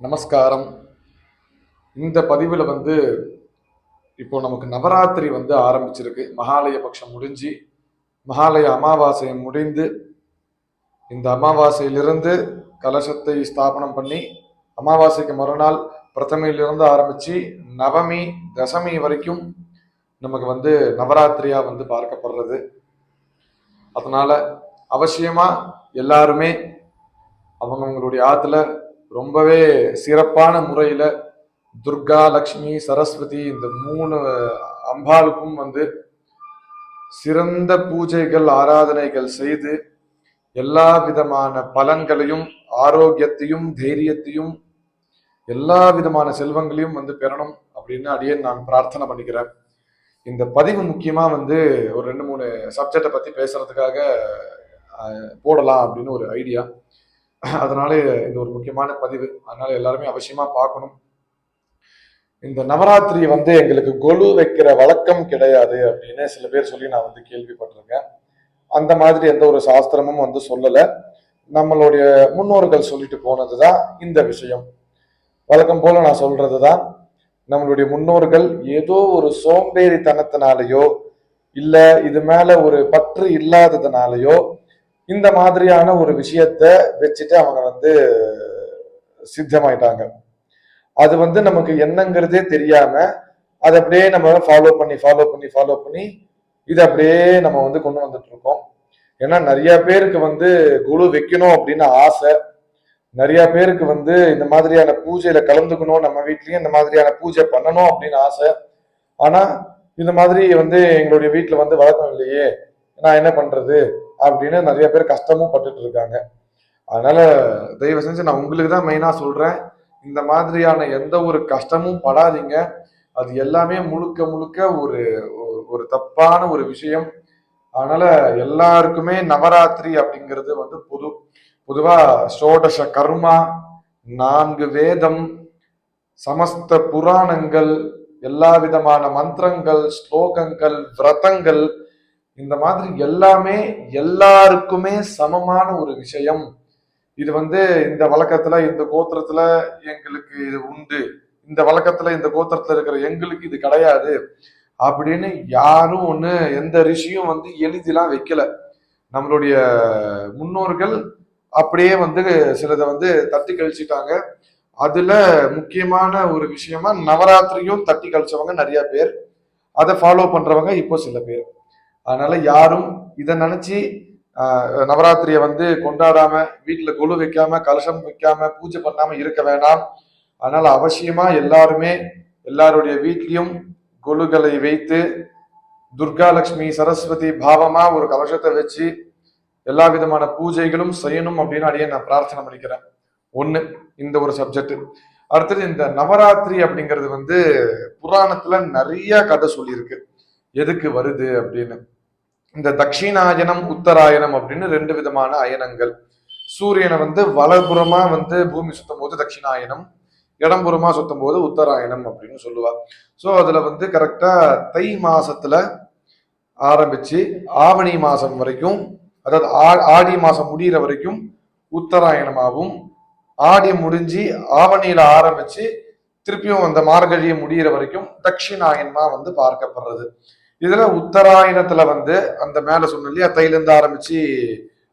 நமஸ்காரம். இந்த பதிவில் வந்து இப்போ நமக்கு நவராத்திரி வந்து ஆரம்பிச்சிருக்கு. மகாலய பட்சம் முடிஞ்சு மகாலய அமாவாசை முடிந்து இந்த அமாவாசையிலிருந்து கலசத்தை ஸ்தாபனம் பண்ணி அமாவாசைக்கு மறுநாள் பிரதமையிலிருந்து ஆரம்பித்து நவமி தசமி வரைக்கும் நமக்கு வந்து நவராத்திரியாக வந்து பார்க்கப்படுறது. அதனால் அவசியமாக எல்லாருமே அவங்கவுங்களுடைய ஆற்றுல ரொம்பவே சிறப்பான முறையில் துர்கா லக்ஷ்மி சரஸ்வதி இந்த மூணு அம்பாளுக்கும் வந்து சிறந்த பூஜைகள் ஆராதனைகள் செய்து எல்லா விதமான பலன்களையும் ஆரோக்கியத்தையும் தைரியத்தையும் எல்லா விதமான செல்வங்களையும் வந்து பெறணும் அப்படின்னு அடியே நான் பிரார்த்தனை பண்ணிக்கிறேன். இந்த பதிவு முக்கியமாக வந்து ஒரு ரெண்டு மூணு சப்ஜெக்டை பற்றி பேசுறதுக்காக போடலாம் அப்படின்னு ஒரு ஐடியா அதனால இது ஒரு முக்கியமான பதிவு. அதனால எல்லாருமே அவசியமா பார்க்கணும். இந்த நவராத்திரி வந்து எங்களுக்கு கொலு வைக்கிற வழக்கம் கிடையாது அப்படின்னு சில பேர் சொல்லி நான் வந்து கேள்விப்பட்டிருக்கேன். அந்த மாதிரி எந்த ஒரு சாஸ்திரமும் வந்து சொல்லல. நம்மளுடைய முன்னோர்கள் சொல்லிட்டு போனதுதான் இந்த விஷயம். வழக்கம் போல நான் சொல்றதுதான். நம்மளுடைய முன்னோர்கள் ஏதோ ஒரு சோம்பேறித்தனத்தினாலேயோ இல்லை இது மேல ஒரு பற்று இல்லாததுனாலயோ இந்த மாதிரியான ஒரு விஷயத்த வச்சுட்டு அவங்க வந்து சித்தமாயிட்டாங்க. அது வந்து நமக்கு என்னங்கிறதே தெரியாம அதை அப்படியே நம்ம ஃபாலோ பண்ணி ஃபாலோ பண்ணி ஃபாலோ பண்ணி இதை அப்படியே நம்ம வந்து கொண்டு வந்துட்டு இருக்கோம் ஏன்னா நிறைய பேருக்கு வந்து குழு வைக்கணும் அப்படின்னு ஆசை. நிறைய பேருக்கு வந்து இந்த மாதிரியான பூஜையில கலந்துக்கணும் நம்ம வீட்லயும் இந்த மாதிரியான பூஜை பண்ணணும் அப்படின்னு ஆசை. ஆனா இந்த மாதிரி வந்து எங்களுடைய வீட்டுல வந்து வழக்கம் இல்லையே. நான் என்ன பண்றது அப்படின்னு நிறைய பேர் கஷ்டமும் பட்டுட்டு இருக்காங்க. அதனால தயவு செஞ்சு நான் உங்களுக்கு தான் மெயினா சொல்றேன். இந்த மாதிரியான எந்த ஒரு கஷ்டமும் படாதீங்க. அது எல்லாமே முழுக்க முழுக்க ஒரு ஒரு- ஒரு தப்பான ஒரு விஷயம். அதனால எல்லாருக்குமே நவராத்திரி அப்படிங்கிறது வந்து புது பொதுவா ஷோடச கர்மா நான்கு வேதம் சமஸ்த புராணங்கள் எல்லா விதமான மந்திரங்கள் ஸ்லோகங்கள் விரதங்கள் இந்த மாதிரி எல்லாமே எல்லாருக்குமே சமமான ஒரு விஷயம். இது வந்து இந்த வழக்கத்துல இந்த கோத்திரத்துல எங்களுக்கு இது உண்டு. இந்த வழக்கத்துல இந்த கோத்திரத்துல இருக்கிற எங்களுக்கு இது கிடையாது. அப்படின்னு யாரும் ஒண்ணு எந்த ரிஷியும் வந்து எழுதிலாம் வைக்கல. நம்மளுடைய முன்னோர்கள் அப்படியே வந்து சிலதை வந்து தட்டி கழிச்சிட்டாங்க. அதுல முக்கியமான ஒரு விஷயமா நவராத்திரியும் தட்டி கழிச்சவங்க நிறைய பேர். அதை ஃபாலோ பண்றவங்க இப்போ சில பேர். அதனால யாரும் இதை நினைச்சு நவராத்திரியை வந்து கொண்டாடாம வீட்டுல கொலு வைக்காம கலசம் வைக்காம பூஜை பண்ணாம இருக்க வேண்டாம் அதனால அவசியமா எல்லாருமே எல்லாருடைய வீட்லயும் கொலுகளை வைத்து துர்கா லட்சுமி சரஸ்வதி பாவமா ஒரு கலசத்தை வச்சு எல்லா விதமான பூஜைகளும் செய்யணும் அப்படின்னு அடியே நான் பிரார்த்தனை பண்ணிக்கிறேன். ஒண்ணு இந்த ஒரு சப்ஜெக்ட் அடுத்தது இந்த நவராத்திரி அப்படிங்கிறது வந்து புராணத்துல நிறைய கதை சொல்லியிருக்கு. எதுக்கு வருது அப்படின்னு. இந்த தட்சிணாயனம் உத்தராயணம் அப்படின்னு ரெண்டு விதமான அயனங்கள். சூரியனை வந்து வலதுபுறமா வந்து பூமி சுத்தும் போது தட்சிணாயனம் இடம்புறமா சுத்தும் போது உத்தராயணம் அப்படின்னு சொல்லுவா. ஸோ அதுல வந்து கரெக்டா தை மாசத்துல ஆரம்பிச்சு ஆவணி மாசம் வரைக்கும் அதாவது ஆ- ஆடி மாசம் முடியிற வரைக்கும் உத்தராயணமாகவும் ஆடி முடிஞ்சு ஆவணியில ஆரம்பிச்சு திருப்பியும் அந்த மார்கழியை முடியிற வரைக்கும் தட்சிணாயனமா வந்து பார்க்கப்படுறது. இதுல உத்தராயணத்துல வந்து அந்த மேல சொன்ன இல்லையா தையிலிருந்து ஆரம்பிச்சு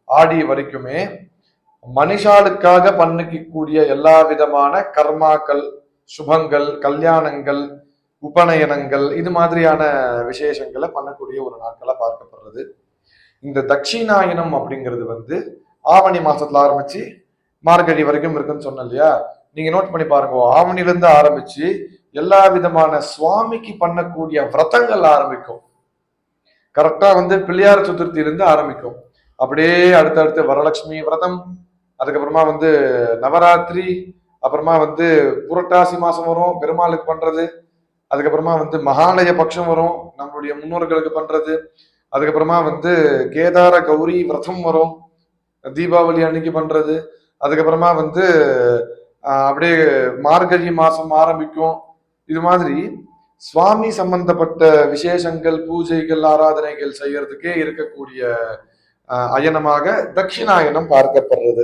ஆடி வரைக்குமே மனுஷாளுக்காக பண்ணிக்கக்கூடிய எல்லா விதமான கர்மாக்கள் சுபங்கள் கல்யாணங்கள் உபநயனங்கள் இது மாதிரியான விசேஷங்களை பண்ணக்கூடிய ஒரு நாட்களா பார்க்கப்படுறது. இந்த தட்சிணாயனம் அப்படிங்கிறது வந்து ஆவணி மாசத்துல ஆரம்பிச்சு மார்கழி வரைக்கும் இருக்குன்னு சொன்ன இல்லையா? நீங்க நோட் பண்ணி பாருங்க ஆவணிலிருந்து ஆரம்பிச்சு எல்லா விதமான சுவாமிக்கு பண்ணக்கூடிய விரதங்கள் ஆரம்பிக்கும். கரெக்டா வந்து பிள்ளையார் சதுர்த்தி இருந்து ஆரம்பிக்கும். அப்படியே அடுத்தடுத்து வரலட்சுமி விரதம் அதுக்கப்புறமா வந்து நவராத்திரி அப்புறமா வந்து புரட்டாசி மாசம் வரும் பெருமாளுக்கு பண்றது அதுக்கப்புறமா வந்து மகாலய பட்சம் வரும் நம்மளுடைய முன்னோர்களுக்கு பண்றது அதுக்கப்புறமா வந்து கேதார கௌரி விரதம் வரும் தீபாவளி அன்னைக்கு பண்றது அதுக்கப்புறமா வந்து அப்படியே மார்கழி மாசம் ஆரம்பிக்கும் இது மாதிரி சுவாமி சம்பந்தப்பட்ட விசேஷங்கள் பூஜைகள் ஆராதனைகள் செய்யறதுக்கே இருக்கக்கூடிய ஆஹ், அயனமாக தட்சிணாயனம் பார்க்கப்படுறது.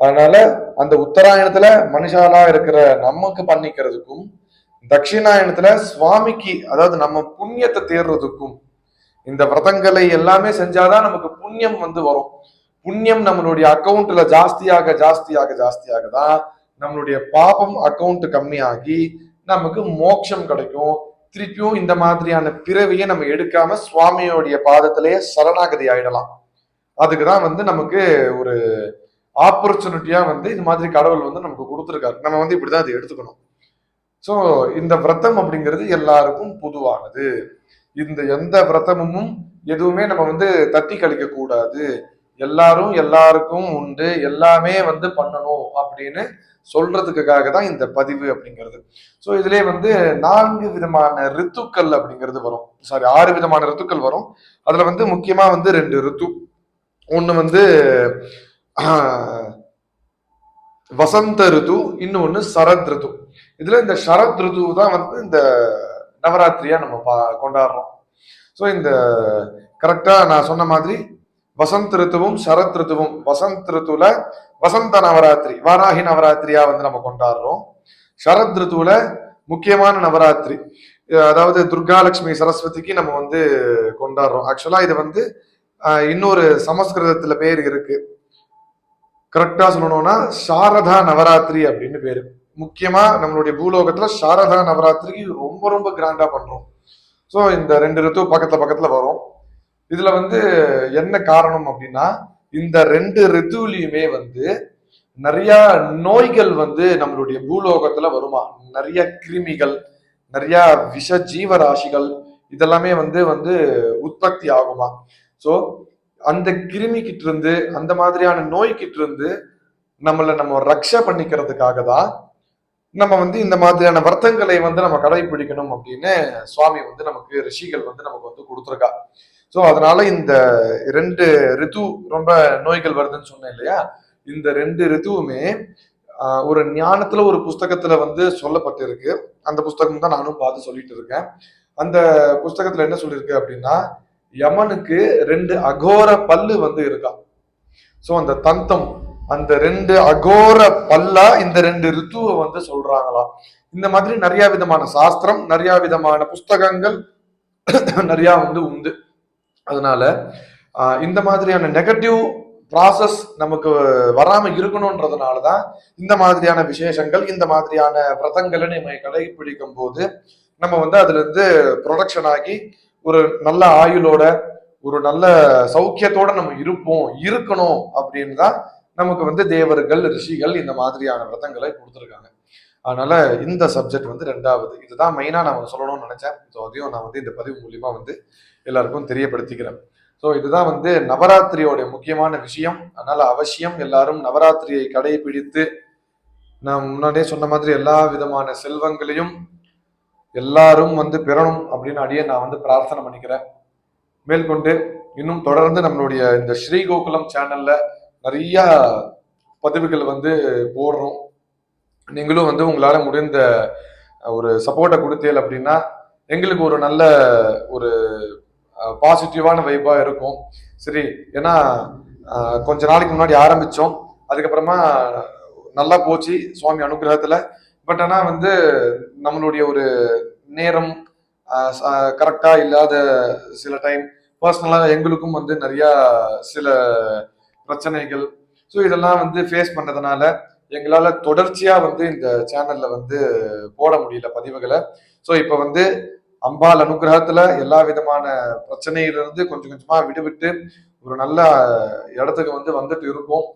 அதனால அந்த உத்தராயணத்துல மனுஷாலா இருக்கிற நமக்கு பண்ணிக்கிறதுக்கும் தட்சிணாயனத்துல சுவாமிக்கு அதாவது நம்ம புண்ணியத்தை தேர்றதுக்கும் இந்த விரதங்களை எல்லாமே செஞ்சாதான் நமக்கு புண்ணியம் வந்து வரும். புண்ணியம் நம்மளுடைய அக்கௌண்ட்ல ஜாஸ்தியாக ஜாஸ்தியாக ஜாஸ்தியாக தான் நம்மளுடைய பாபம் அக்கௌண்ட் கம்மியாகி நமக்கு மோட்சம் கிடைக்கும். திருப்பியும் இந்த மாதிரியான பிறவியை நம்ம எடுக்காம சுவாமியோடைய பாதத்திலேயே சரணாகதி ஆயிடலாம். அதுக்கு தான் வந்து நமக்கு ஒரு ஆப்பர்ச்சுனிட்டியா வந்து இது மாதிரி கடவுள் வந்து நமக்கு கொடுத்துருக்காரு. நம்ம வந்து இப்படிதான் அதை எடுத்துக்கணும். ஸோ இந்த விரதம் அப்படிங்கிறது எல்லாருக்கும் பொதுவானது. இந்த எந்த விரதமும் எதுவுமே நம்ம வந்து தட்டி கழிக்க கூடாது எல்லாரும் எல்லாருக்கும் உண்டு எல்லாமே வந்து பண்ணணும் அப்படின்னு சொல்றதுக்காக தான் இந்த பதிவு அப்படிங்கிறது. ஸோ இதுலேயே வந்து நான்கு விதமான ரித்துக்கள் அப்படிங்கிறது வரும். சாரி ஆறு விதமான ரித்துக்கள் வரும். அதுல வந்து முக்கியமா வந்து ரெண்டு ரித்து. ஒன்று வந்து வசந்த ரித்து இன்னொன்று சரத் ரித்து. இதுல இந்த சரத் ரித்து தான் வந்து இந்த நவராத்திரியா நம்ம பா கொண்டாடுறோம். ஸோ இந்த கரெக்டா நான் சொன்ன மாதிரி வசந்த் ரித்துவும் சரத் ரித்துவும் வசந்த் ரித்துல வசந்த நவராத்திரி வாராகி நவராத்திரியா வந்து நம்ம கொண்டாடுறோம். சரத் ரித்துவுல முக்கியமான நவராத்திரி அதாவது துர்காலட்சுமி சரஸ்வதிக்கு நம்ம வந்து கொண்டாடுறோம். ஆக்சுவலா இது வந்து இன்னொரு சமஸ்கிருதத்துல பேர் இருக்கு. கரெக்டா சொல்லணும்னா சாரதா நவராத்திரி அப்படின்னு பேரு. முக்கியமா நம்மளுடைய பூலோகத்துல சாரதா நவராத்திரிக்கு ரொம்ப ரொம்ப கிராண்டா பண்றோம். ஸோ இந்த ரெண்டு ரித்து பக்கத்துல பக்கத்துல வரும். இதுல வந்து என்ன காரணம் அப்படின்னா இந்த ரெண்டு ரித்துவிலையுமே வந்து நிறைய நோய்கள் வந்து நம்மளுடைய பூலோகத்துல வருமா? நிறைய கிருமிகள் நிறைய விஷ ஜீவராசிகள் இதெல்லாமே வந்து வந்து உற்பத்தி ஆகுமா? ஸோ அந்த கிருமி கிட்ட இருந்து அந்த மாதிரியான நோய் கிட்ட இருந்து நம்மளை நம்ம ரக்ஷ பண்ணிக்கிறதுக்காக தான் நம்ம வந்து இந்த மாதிரியான வர்த்தங்களை வந்து நம்ம கடைபிடிக்கணும் அப்படின்னு சுவாமி வந்து நமக்கு ரிஷிகள் வந்து நமக்கு வந்து கொடுத்துருக்கா. ஸோ அதனால இந்த ரெண்டு ரித்து ரொம்ப நோய்கள் வருதுன்னு சொன்னேன் இல்லையா? இந்த ரெண்டு ரித்துவுமே ஒரு ஞானத்துல ஒரு புஸ்தகத்துல வந்து சொல்லப்பட்டிருக்கு. அந்த புஸ்தகம் தான் நானும் பார்த்து சொல்லிட்டு இருக்கேன். அந்த புஸ்தகத்துல என்ன சொல்லியிருக்கு அப்படின்னா யமனுக்கு ரெண்டு அகோர பல்லு வந்து இருக்கா? ஸோ அந்த தந்தம் அந்த ரெண்டு அகோர பல்லா இந்த ரெண்டு ரித்துவை வந்து சொல்றாங்களாம் இந்த மாதிரி நிறைய விதமான சாஸ்திரம் நிறைய விதமான புஸ்தகங்கள் நிறைய வந்து உண்டு. அதனால இந்த மாதிரியான நெகட்டிவ் ப்ராசஸ் நமக்கு வராம இருக்கணும்ன்றதுனால தான் இந்த மாதிரியான விசேஷங்கள் இந்த மாதிரியான விரதங்களை நம்ம கடைபிடிக்கும் போது நம்ம வந்து அதுல இருந்து ப்ரொடக்ஷன் ஆகி ஒரு நல்ல ஆயுளோட ஒரு நல்ல சௌக்கியத்தோட நம்ம இருப்போம் இருக்கணும் அப்படின்னு தான் நமக்கு வந்து தேவர்கள் ரிஷிகள் இந்த மாதிரியான விரதங்களை கொடுத்துருக்காங்க. அதனால இந்த சப்ஜெக்ட் வந்து ரெண்டாவது. இதுதான் மெயினா நான் சொல்லணும்னு நினைச்சேன். ஸோ அதையும் நான் வந்து இந்த பதிவு மூலியமா வந்து எல்லாருக்கும் தெரியப்படுத்திக்கிறேன். ஸோ இதுதான் வந்து நவராத்திரியோட முக்கியமான விஷயம். அதனால அவசியம் எல்லாரும் நவராத்திரியை கடைபிடித்து நான் முன்னாடியே சொன்ன மாதிரி எல்லா விதமான செல்வங்களையும் எல்லாரும் வந்து பெறணும் அப்படின்னு அடியே நான் வந்து பிரார்த்தனை பண்ணிக்கிறேன். மேற்கொண்டு இன்னும் தொடர்ந்து நம்மளுடைய இந்த ஸ்ரீ கோகுலம் சேனல்ல நிறைய பதிவுகள் வந்து போடுறோம். நீங்களும் வந்து உங்களால முடிந்த ஒரு சப்போர்ட்டை கொடுத்தீங்க அப்படின்னா எங்களுக்கு ஒரு நல்ல ஒரு பாசிட்டிவான வைப்பாக இருக்கும். சரி ஏன்னா கொஞ்ச நாளைக்கு முன்னாடி ஆரம்பிச்சோம். அதுக்கப்புறமா நல்லா போச்சு சுவாமி அனுகிரகத்துல. பட் ஆனா வந்து நம்மளுடைய ஒரு நேரம் கரெக்டா இல்லாத சில டைம் பர்சனலா எங்களுக்கும் வந்து நிறைய சில பிரச்சனைகள். ஸோ இதெல்லாம் வந்து ஃபேஸ் பண்ணதுனால எங்களால தொடர்ச்சியா வந்து இந்த சேனல்ல வந்து போட முடியல பதிவுகளை. ஸோ இப்போ வந்து அம்பாள் அனுகிரகத்துல எல்லா விதமான பிரச்சனையிலிருந்து கொஞ்சம் கொஞ்சமா விடுவிட்டு ஒரு நல்ல இடத்துக்கு வந்து வந்துட்டு இருக்கோம்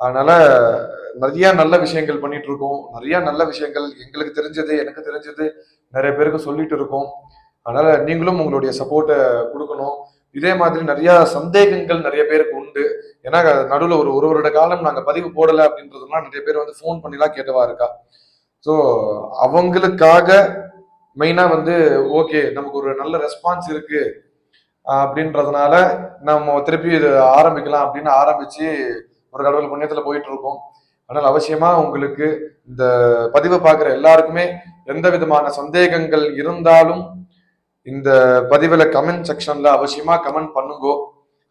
அதனால நிறைய நல்ல விஷயங்கள் பண்ணிட்டு இருக்கோம். நிறைய நல்ல விஷயங்கள் எங்களுக்கு தெரிஞ்சது எனக்கு தெரிஞ்சது நிறைய பேருக்கு சொல்லிட்டு இருக்கோம். அதனால நீங்களும் உங்களுடைய சப்போர்ட்டை கொடுக்கணும். இதே மாதிரி நிறைய சந்தேகங்கள் நிறைய பேருக்கு உண்டு. ஏன்னா நடுவில் ஒரு ஒரு வருட காலம் நாங்கள் பதிவு போடலை அப்படின்றதுலாம் நிறைய பேர் வந்து ஃபோன் பண்ணிலாம் கேட்டவா இருக்கா? ஸோ அவங்களுக்காக மெயினாக வந்து ஓகே நமக்கு ஒரு நல்ல ரெஸ்பான்ஸ் இருக்கு அப்படின்றதுனால நம்ம திருப்பி இது ஆரம்பிக்கலாம் அப்படின்னு ஆரம்பிச்சு ஒரு கடவுள் புண்ணியத்தில் போயிட்டு இருக்கோம். ஆனால் அவசியமா உங்களுக்கு இந்த பதிவை பார்க்குற எல்லாருக்குமே எந்த விதமான சந்தேகங்கள் இருந்தாலும் இந்த பதிவில் கமெண்ட் செக்ஷன்ல அவசியமா கமெண்ட் பண்ணுங்கோ.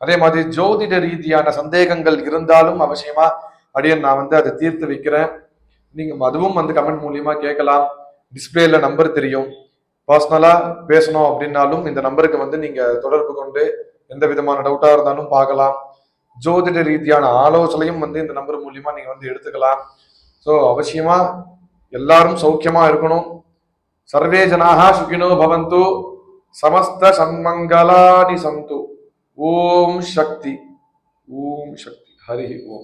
அதே மாதிரி ஜோதிட ரீதியான சந்தேகங்கள் இருந்தாலும் அவசியமா அப்படியே நான் வந்து அதை தீர்த்து வைக்கிறேன். நீங்க அதுவும் வந்து கமெண்ட் மூலியமா கேட்கலாம். டிஸ்பிளேல நம்பர் தெரியும். பர்சனலா பேசணும் அப்படின்னாலும் இந்த நம்பருக்கு வந்து நீங்க தொடர்பு கொண்டு எந்த விதமான டவுட்டா இருந்தாலும் பார்க்கலாம். ஜோதிட ரீதியான ஆலோசனையும் வந்து இந்த நம்பர் மூலியமா நீங்க வந்து எடுத்துக்கலாம். ஸோ அவசியமா எல்லாரும் சௌக்கியமா இருக்கணும். சர்வே ஜனாக சுகினோ பவந்து. சமஸ்த சன்மங்களானி சந்து. ஓம் சக்தி. ஓம் சக்தி. ஹரி ஓம்.